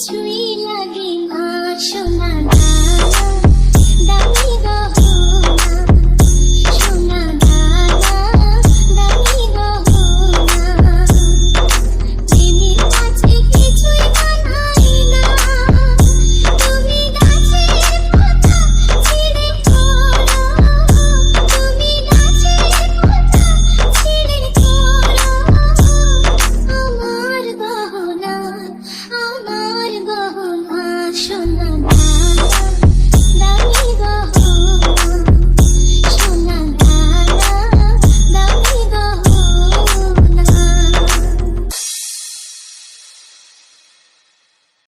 কিছুই লাগে না